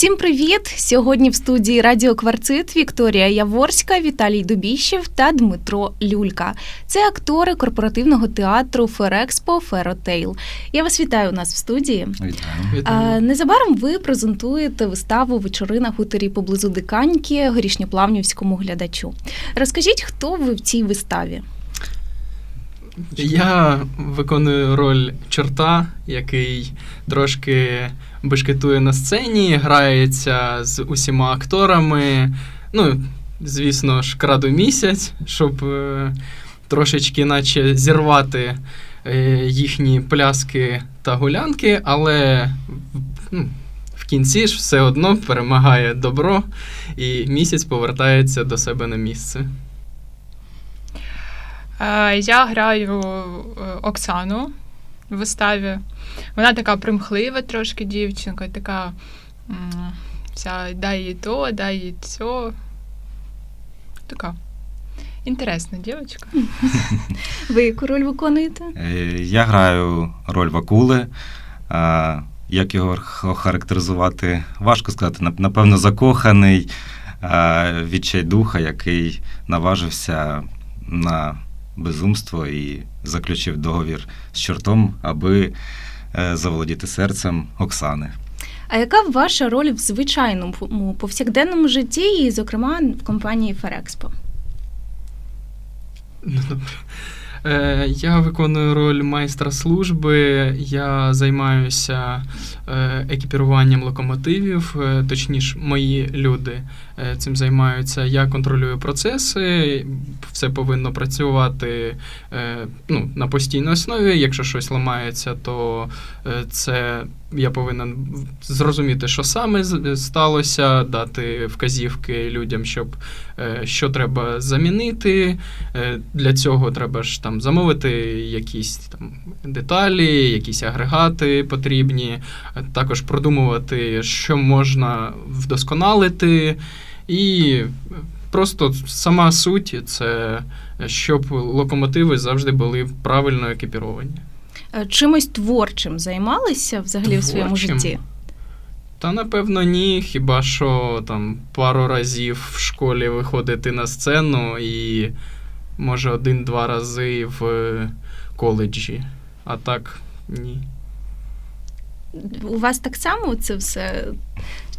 Всім привіт! Сьогодні в студії Радіо Кварцит Вікторія Яворська, Віталій Дубіщев та Дмитро Люлька. Це актори корпоративного театру Ферекспо Феротейл. Я вас вітаю у нас в студії. Вітаю. А, незабаром ви презентуєте виставу вечори на хуторі поблизу Диканьки горішньоплавнівському глядачу. Розкажіть, хто ви в цій виставі? Я виконую роль чорта, який трошки бешкетує на сцені, грається з усіма акторами. Ну, звісно ж, краду місяць, щоб е, трошечки, наче, зірвати е, їхні пляски та гулянки, але ну, в кінці ж все одно перемагає добро, і місяць повертається до себе на місце. Е, Я граю Оксану виставі. Вона така примхлива трошки дівчинка, така вся дай їй то, дай їй цьо. Така інтересна дівчинка. Ви яку роль виконуєте? Е, Я граю роль Вакули. Як його х- охарактеризувати? Важко сказати. Напевно, закоханий відчайдуха, який наважився на безумство і заключив договір з чортом, аби е, заволодіти серцем Оксани. А яка ваша роль в звичайному повсякденному житті, і, зокрема, в компанії Ферекспо? Ну, добре. Е, Я виконую роль майстра служби, я займаюся екіпіруванням локомотивів, е, точніше, мої люди е, цим займаються. Я контролюю процеси, все повинно працювати е, ну, на постійній основі. Якщо щось ламається, то е, це я повинен зрозуміти, що саме сталося, дати вказівки людям, щоб е, що треба замінити. Е, Для цього треба ж там замовити якісь там деталі, якісь агрегати потрібні, також продумувати, що можна вдосконалити. І просто сама суть це щоб локомотиви завжди були правильно екіпіровані. Е, Чимось творчим займалися взагалі в своєму житті? Та напевно ні, хіба що там пару разів в школі виходити на сцену і може один-два рази в е, коледжі. А так ні. У вас так само це все?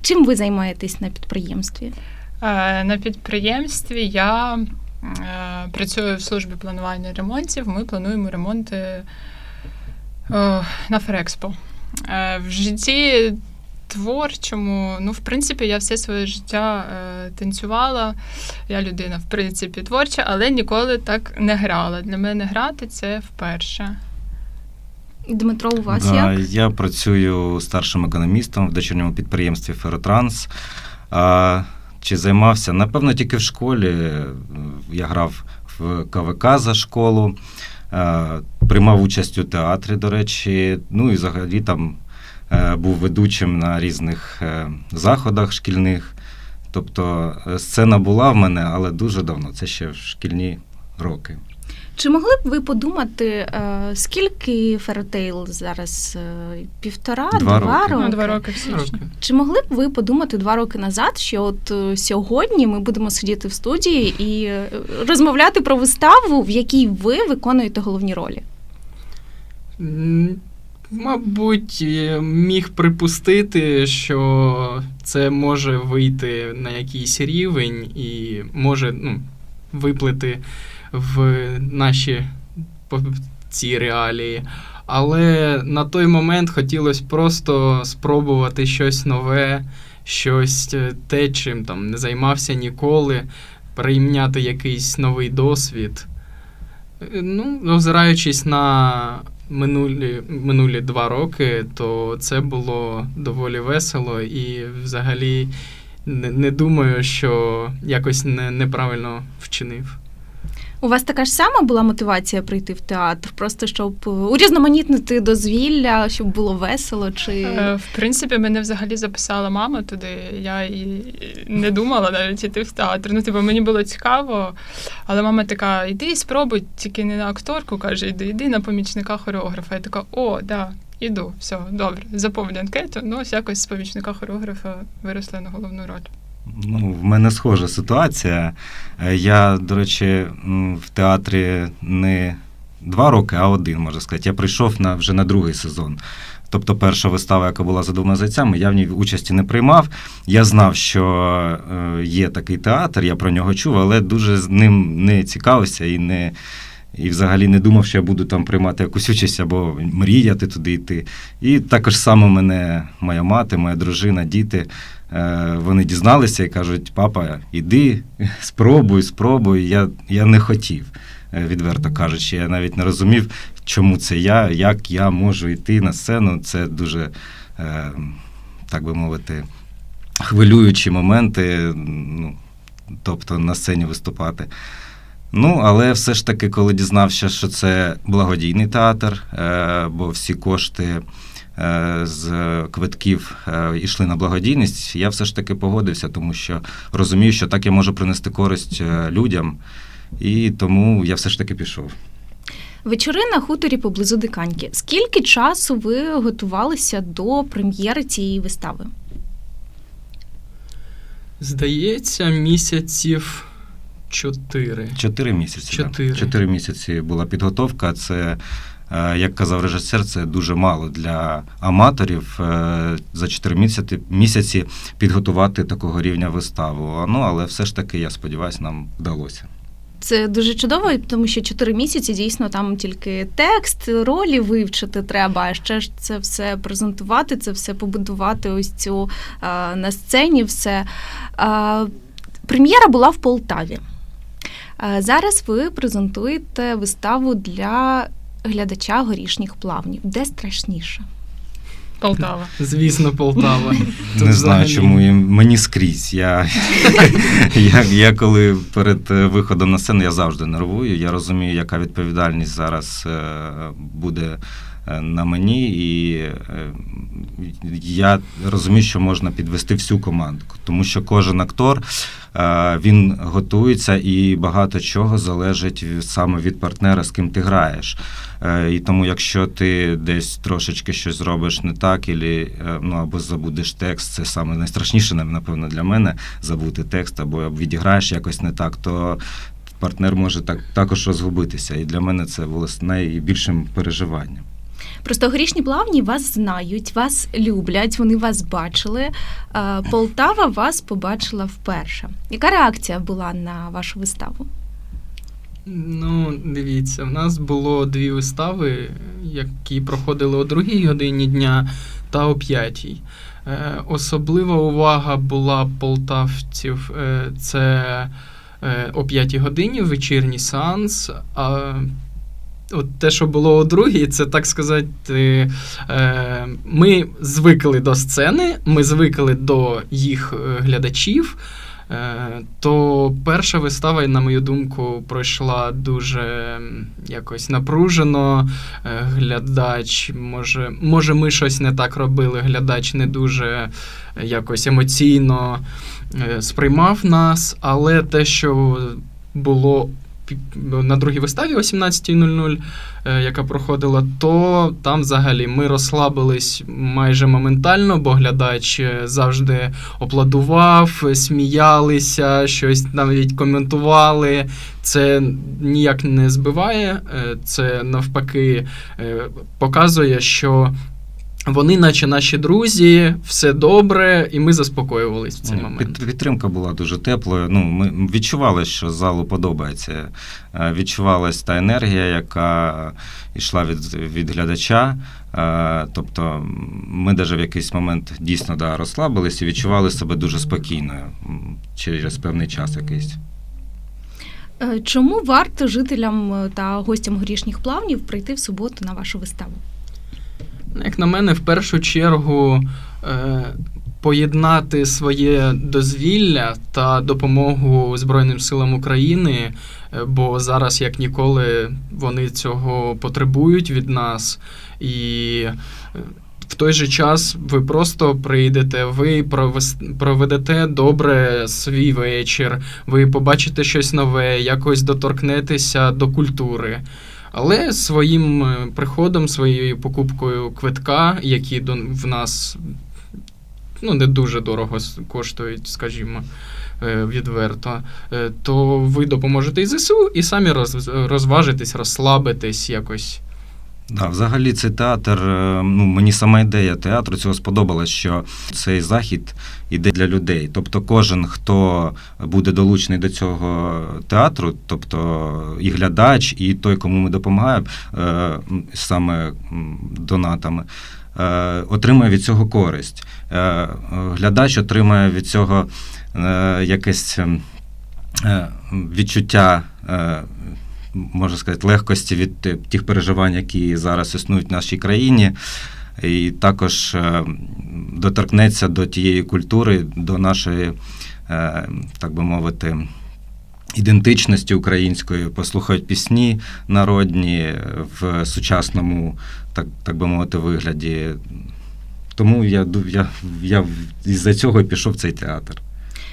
Чим ви займаєтесь на підприємстві? Е, На підприємстві я е, працюю в службі планування ремонтів. Ми плануємо ремонти е, на Ферекспо. В житті творчому, ну, в принципі, я все своє життя танцювала. Я людина, в принципі, творча, але ніколи так не грала. Для мене грати це вперше. Дмитро, у вас Да, як? Я працюю старшим економістом в дочірньому підприємстві Феротранс. А, чи займався? Напевно, тільки в школі. Я грав в КВК за школу, е, приймав участь у театрі, до речі. Ну і взагалі там е, був ведучим на різних е, заходах шкільних. Тобто е, сцена була в мене, але дуже давно. Це ще в шкільні роки. Чи могли б ви подумати, е, скільки Феротейл зараз? Е, Півтора, Два роки. Ну, два роки в січні. Роки. Чи могли б ви подумати два роки назад, що от е, сьогодні ми будемо сидіти в студії і розмовляти про виставу, в якій ви виконуєте головні ролі? Мабуть, міг припустити, що це може вийти на якийсь рівень і може ну, виплити в наші ці реалії. Але на той момент хотілося просто спробувати щось нове, щось е, те, чим там не займався ніколи, прийняти якийсь новий досвід. Е, Ну, озираючись на минулі, минулі два роки, то це було доволі весело і взагалі не, не думаю, що якось не, неправильно вчинив. У вас така ж сама була мотивація прийти в театр, просто щоб е, урізноманітнити дозвілля, щоб було весело? Чи Е, В принципі, мене взагалі записала мама туди. Я і не думала навіть іти в театр. Ну, типу, мені було цікаво, але мама така: іди і спробуй, тільки не на акторку, каже, іди, іди на помічника хореографа. Я така, о, да. іду, все, добре. Заповню анкету. Ну, ось якось з помічника хореографа виросли на головну роль. Ну, в мене схожа ситуація. Е, Я, до речі, в театрі не два роки, а один, можна сказати. Я прийшов на, вже на другий сезон. Тобто перша вистава, яка була за двома зайцями, я в ній участі не приймав. Я знав, що е, є такий театр, я про нього чув, але дуже з ним не цікавився і не. І взагалі не думав, що я буду там приймати якусь участь або мріяти туди йти. І також саме мене моя мати, моя дружина, діти Е, вони дізналися і кажуть: папа, іди, спробуй, спробуй. Я, я не хотів, е, відверто кажучи. Я навіть не розумів, чому це я, як я можу йти на сцену. Це дуже, е, так би мовити, хвилюючі моменти, ну, тобто на сцені виступати. Ну, але все ж таки, коли дізнався, що це благодійний театр, е, бо всі кошти е, з квитків е, йшли на благодійність, я все ж таки погодився, тому що розумію, що так я можу принести користь е, людям, і тому я все ж таки пішов. Вечори на хуторі поблизу Диканьки. Скільки часу ви готувалися до прем'єри цієї вистави? Здається, місяців чотири. Чотири місяці. да. Чотири. Чотири місяці була підготовка. Це, е, як казав режисер, це дуже мало для аматорів е, за чотири місяці, місяці підготувати такого рівня виставу. Ну, але все ж таки, я сподіваюся, нам вдалося. Це дуже чудово, тому що чотири місяці дійсно там тільки текст, ролі вивчити треба, а ще ж це все презентувати, це все побудувати ось цю а, на сцені. Все. А, прем'єра була в Полтаві. А, зараз ви презентуєте виставу для глядача горішніх плавнів. Де страшніше? Полтава. Звісно, Полтава. Тут Не знаю, взагалі- чому мені скрізь. Я, я, я коли перед е, виходом на сцену я завжди нервую. Я розумію, яка відповідальність зараз е, буде е, на мені, і е, я розумію, що можна підвести всю команду, тому що кожен актор. е, Він готується і багато чого залежить саме від партнера, з ким ти граєш. Е, І тому, якщо ти десь трошечки щось зробиш не так, ілі, е, ну або забудеш текст, це саме найстрашніше, напевно, для мене забути текст, або відіграєш якось не так, то партнер може так також розгубитися. І для мене це було найбільшим переживанням. Просто горішні плавні вас знають, вас люблять, вони вас бачили. Полтава вас побачила вперше. Яка реакція була на вашу виставу? Ну, дивіться, в нас було дві вистави, які проходили о другій годині дня та о п'ятій. Е, особлива увага була полтавців. Е, це е, о п'ятій годині вечірній сеанс. От те, що було о другій, це так сказати, е, ми звикли до сцени, ми звикли до їх е, глядачів. Е, То перша вистава, на мою думку, пройшла дуже якось напружено. Глядач, може, може, ми щось не так робили. Глядач не дуже якось емоційно сприймав нас, але те, що було на другій виставі о 17.00, е, яка проходила, то там взагалі ми розслабились майже моментально, бо глядач е, завжди аплодував, сміялися, щось навіть коментували. Це ніяк не збиває, е, це навпаки показує, що вони, наче наші друзі, все добре, і ми заспокоювались в цей Ні, момент. Підтримка була дуже теплою. Ну, ми відчували, що залу подобається. Е, Відчувалась та енергія, яка йшла від, від глядача. Е, Тобто ми навіть в якийсь момент дійсно да, розслабились і відчували себе дуже спокійно через певний час якийсь. Е, Чому варто жителям та гостям горішніх плавнів прийти в суботу на вашу виставу? Як на мене, в першу чергу е, поєднати своє дозвілля та допомогу Збройним силам України, е, бо зараз, як ніколи, вони цього потребують від нас. І е, в той же час ви просто прийдете, ви проведете добре свій вечір, ви побачите щось нове, якось доторкнетеся до культури. Але своїм е, приходом, своєю покупкою квитка, які до, в нас ну, не дуже дорого коштують, скажімо, е, відверто, е, то ви допоможете і ЗСУ, і самі роз, розважитесь, розслабитесь якось. Да, взагалі цей театр, е, ну мені сама ідея театру цього сподобалась, що цей захід іде для людей. Тобто, кожен, хто буде долучений до цього театру, тобто і глядач, і той, кому ми допомагаємо е, саме донатами. е, Отримає від цього користь. Глядач отримає від цього якесь відчуття можна сказати, легкості від тих переживань, які зараз існують в нашій країні, і також е, доторкнеться до тієї культури, до нашої, е, так би мовити, ідентичності української, послухають пісні народні в сучасному, так, так би мовити, вигляді. Тому я, я, я із-за цього пішов в цей театр.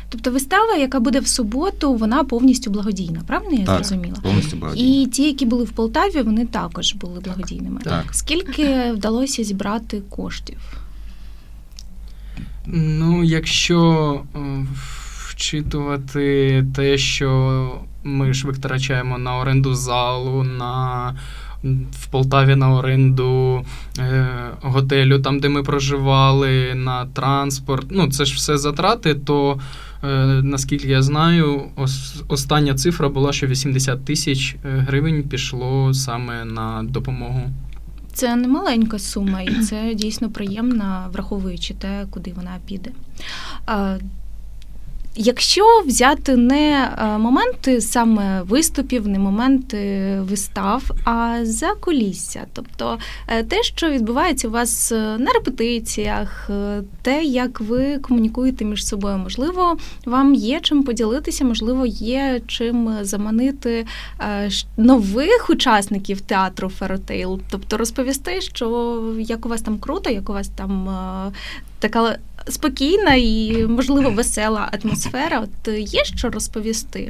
Тобто вистава, яка буде в суботу, вона повністю благодійна, правильно я Так. зрозуміла? Повністю благодійно. І ті, які були в Полтаві, вони також були благодійними. Так. Скільки вдалося зібрати коштів? Ну, якщо е, вчитувати те, що ми ж витрачаємо на оренду залу, на в Полтаві на оренду е, готелю, там, де ми проживали, на транспорт. Ну, це ж все затрати, то наскільки я знаю, остання цифра була, що 80 тисяч е, гривень пішло саме на допомогу. Це не маленька сума, і це дійсно приємно, враховуючи те, куди вона піде. Якщо взяти не е, моменти саме виступів, не моменти вистав, а за кулісся, тобто е, те, що відбувається у вас е, на репетиціях, те, як ви комунікуєте між собою, можливо, вам є чим поділитися, можливо, є чим заманити нових учасників театру Феротейл, тобто розповісти, що як у вас там круто, як у вас там така спокійна і, можливо, весела атмосфера. От е, є що розповісти?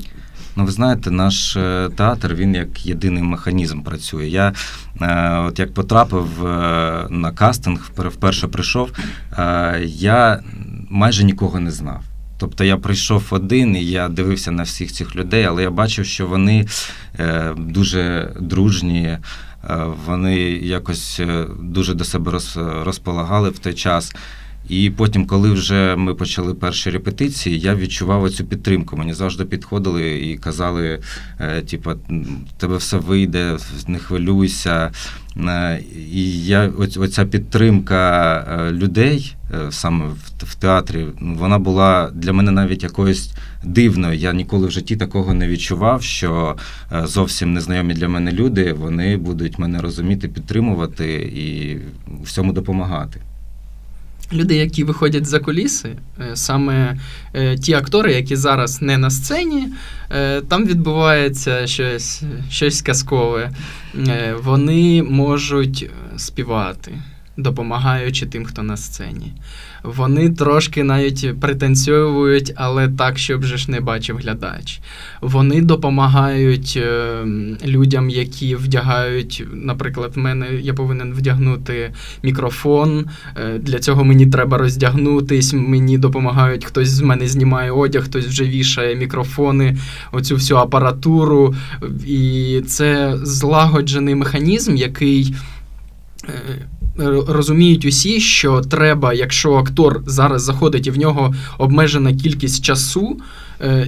Ну, ви знаєте, наш е, театр він як єдиний механізм працює. Я е, от як потрапив е, на кастинг, впер- вперше прийшов, е, я майже нікого не знав. Тобто я прийшов один і я дивився на всіх цих людей, але я бачив, що вони е, дуже дружні, е, вони якось е, дуже до себе роз- розполагали в той час. І потім, коли вже ми почали перші репетиції, я відчував цю підтримку. Мені завжди підходили і казали: е, типа, тебе все вийде, не хвилюйся. Е, І я оця підтримка е, людей саме в, театрі, вона була для мене навіть якоюсь дивною. Я ніколи в житті такого не відчував, що зовсім незнайомі для мене люди вони будуть мене розуміти, підтримувати і всьому допомагати. Люди, які виходять за куліси, е, саме е, ті актори, які зараз не на сцені, е, там відбувається щось, щось казкове. Вони можуть співати, допомагаючи тим, хто на сцені. Вони трошки навіть пританцьовують, але так, щоб же ж не бачив глядач. Вони допомагають е, людям, які вдягають, наприклад, в мене я повинен вдягнути мікрофон. Е, Для цього мені треба роздягнутись, мені допомагають, хтось з мене знімає одяг, хтось вже вішає мікрофони, оцю всю апаратуру. І це злагоджений механізм, який. Розуміють усі, що треба, якщо актор зараз заходить і в нього обмежена кількість часу,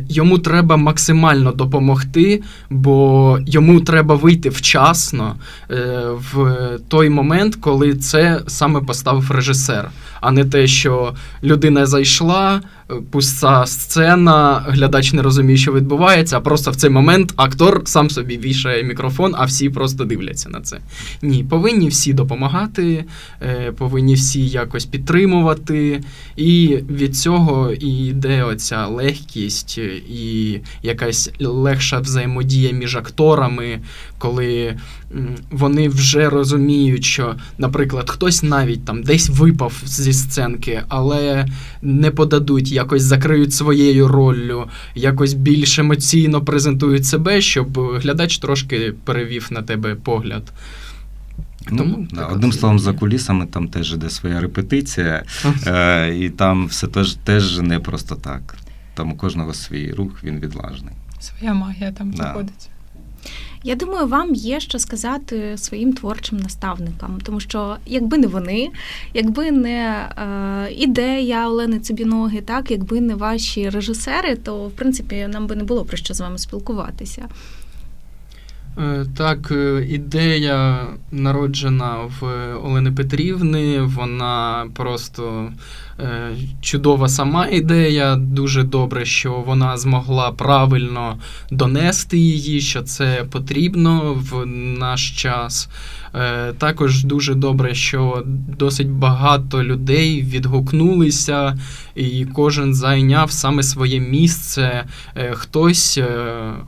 йому треба максимально допомогти, бо йому треба вийти вчасно е, в той момент, коли це саме поставив режисер, а не те, що людина зайшла, е, пуста сцена, глядач не розуміє, що відбувається, а просто в цей момент актор сам собі вішає мікрофон, а всі просто дивляться на це. Ні, повинні всі допомагати, е, повинні всі якось підтримувати, і від цього і йде оця легкість. Творчість і якась легша взаємодія між акторами, коли вони вже розуміють, що, наприклад, хтось навіть там десь випав зі сценки, але не подадуть, якось закриють своєю роллю, якось більш емоційно презентують себе, щоб глядач трошки перевів на тебе погляд. Тому Ну, одним словом, за кулісами там теж іде своя репетиція, е, і там все теж, теж не просто так. Там у кожного свій рух, він відлажний. Своя магія там Да. знаходиться. Я думаю, вам є що сказати своїм творчим наставникам, тому що якби не вони, якби не е, ідея Олени Цибіноги, так якби не ваші режисери, то в принципі нам би не було про що з вами спілкуватися. Е, Так, е, ідея народжена в Олени Петрівни. Вона просто е, чудова сама ідея. Дуже добре, що вона змогла правильно донести її, що це потрібно в наш час. Е, Також дуже добре, що досить багато людей відгукнулися, і кожен зайняв саме своє місце. Е, Хтось е,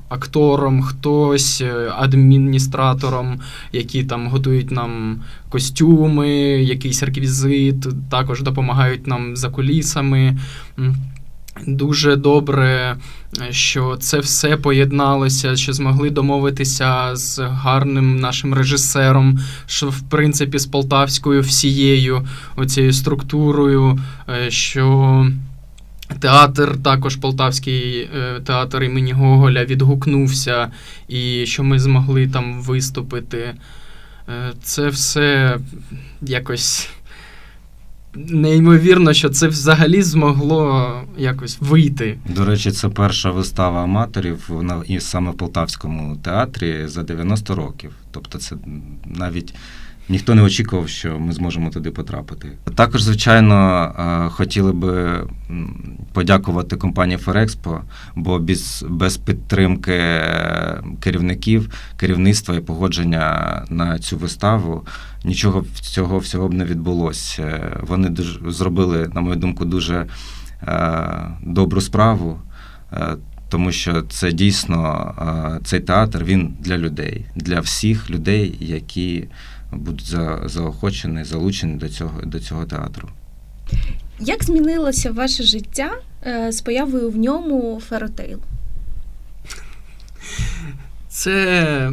актором, хтось е, адміністратором, які там готують нам костюми, якийсь реквізит, також допомагають нам за кулісами. Дуже добре, що це все поєдналося, що змогли домовитися з гарним нашим режисером, що в принципі з полтавською всією оцією структурою, е, що театр, також полтавський е, театр імені Гоголя відгукнувся, і що ми змогли там виступити. Е, Це все якось неймовірно, що це взагалі змогло якось вийти. До речі, це перша вистава аматорів і саме в Полтавському театрі за 90 років. Тобто, це навіть ніхто не очікував, що ми зможемо туди потрапити. Також, звичайно, е, хотіли би подякувати компанії Ферекспо, бо без, без підтримки е, керівників, керівництва і погодження на цю виставу нічого цього всього б не відбулося. Е, Вони дуже зробили, на мою думку, дуже добру справу, тому що це дійсно цей театр він для людей, для всіх людей, які будуть за, заохочені, залучені до цього, до цього театру. Як змінилося ваше життя е, з появою в ньому Феротейл? Це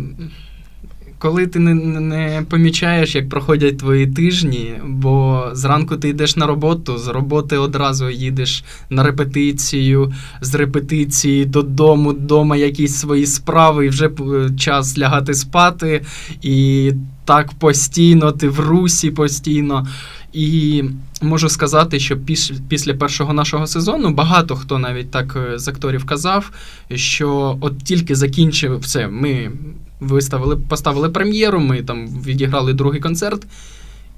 коли ти не, не помічаєш, як проходять твої тижні, бо зранку ти йдеш на роботу, з роботи одразу їдеш на репетицію, з репетиції додому, вдома якісь свої справи, і вже час лягати спати. І так постійно, ти в русі постійно. І можу сказати, що піс- після першого нашого сезону багато хто навіть так е, з акторів казав, що от тільки закінчив все, ми виставили, поставили прем'єру, ми там відіграли другий концерт.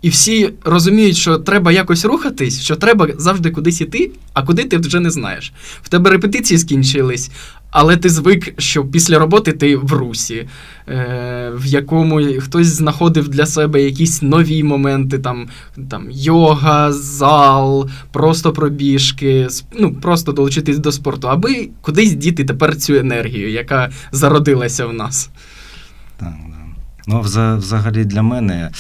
І всі розуміють, що треба якось рухатись, що треба завжди кудись іти, а куди ти вже не знаєш. В тебе репетиції скінчились, але ти звик, що після роботи ти в русі, е, в якому хтось знаходив для себе якісь нові моменти, там, там йога, зал, просто пробіжки, ну, просто долучитись до спорту, аби кудись діти тепер цю енергію, яка зародилася в нас. Так, да. Ну, взагалі для мене,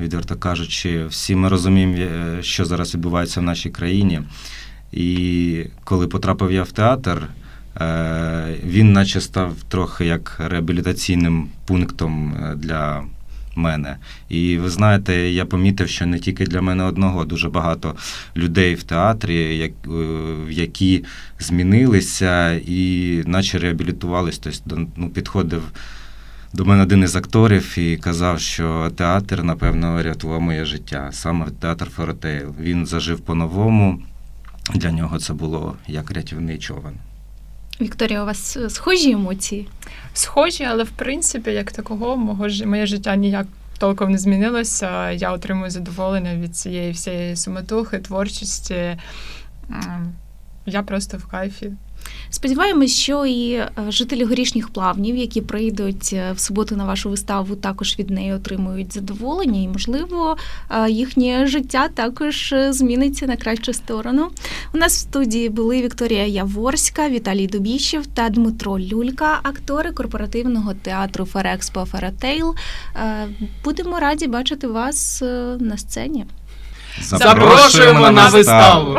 відверто кажучи, всі ми розуміємо, е, що зараз відбувається в нашій країні. І коли потрапив я в театр, е, він наче став трохи як реабілітаційним пунктом е, для мене. І ви знаєте, я помітив, що не тільки для мене одного, дуже багато людей в театрі, які змінилися і наче реабілітувались. Тобто, ну, підходив до мене один із акторів і казав, що театр, напевно, рятував моє життя. Саме театр Феротейл. Він зажив по-новому. Для нього це було як рятівний човен. Вікторія, у вас е, схожі емоції? Схожі, але в принципі, як такого, мого ж- моє життя ніяк толком не змінилося. Я отримую задоволення від цієї всієї суматохи, творчості. Я просто в кайфі. Сподіваємось, що і е, жителі горішніх плавнів, які прийдуть е, в суботу на вашу виставу, також від неї отримують задоволення, і, можливо, е, їхнє життя також зміниться на кращу сторону. У нас в студії були Вікторія Яворська, Віталій Дубіщев та Дмитро Люлька, актори корпоративного театру Ферекспо Феротейл. Е, Будемо раді бачити вас на сцені. Запрошуємо на виставу.